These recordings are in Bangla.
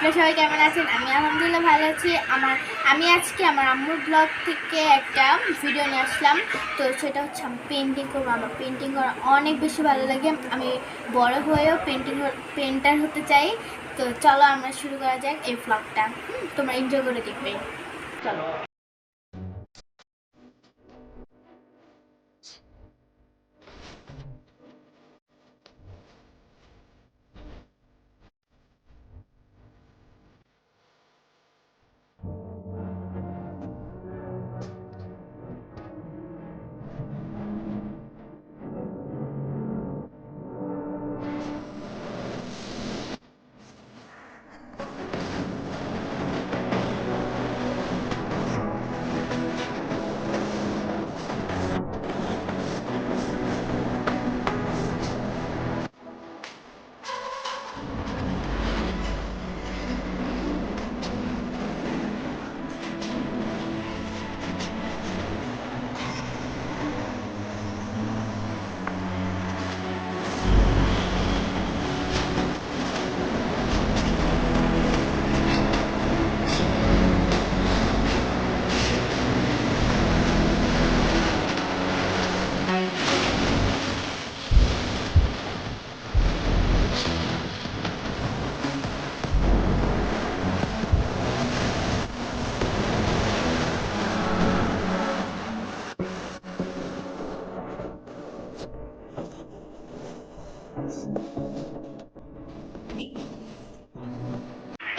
আপনারা সবাই কেমন আছেন? আমি আলহামদুলিল্লাহ ভালো আছি। আমার, আমি আজকে আমার আম্মুর ব্লগ থেকে একটা ভিডিও নিয়ে আসলাম। তো সেটা হচ্ছে আমি পেন্টিং করব। আমার পেন্টিং করা অনেক বেশি ভালো লাগে। আমি বড় হয়েও পেন্টিং পেন্টার হতে চাই। তো চলো আমরা শুরু করা যাক এই ব্লগটা তোমরা এনজয় করে দেখবে। চলো।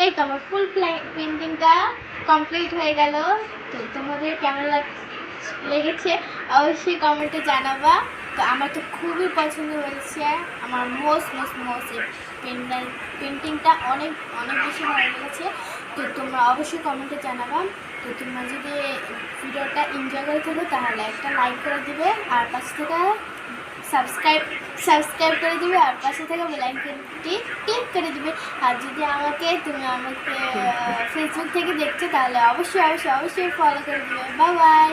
এই তো ফুল পেন্টিংটা কমপ্লিট হয়ে গেল। তো তোমাদের কেমন লেগেছে? অবশ্যই কমেন্টে জানাবা। তো আমার তো খুবই পছন্দ হয়েছে। আমার মোস্ট মোস্ট মোস্ট পেন্টার পেন্টিংটা অনেক অনেক বেশি ভালো লেগেছে। তো তোমরা অবশ্যই কমেন্টে জানাবা। তো তোমরা যদি ভিডিওটা এনজয় করে থাকো, তাহলে একটা লাইক করে দিবে। আর পাশ থেকে সাবস্ক্রাইব সাবস্ক্রাইব করে দিবে আর পাশে থেকে বেলাইকনটি ক্লিক করে দিবে। আর যদি আমাকে, তুমি আমাকে ফেসবুক থেকে দেখছ, তাহলে অবশ্যই অবশ্যই অবশ্যই ফলো করে দিবে। Bye bye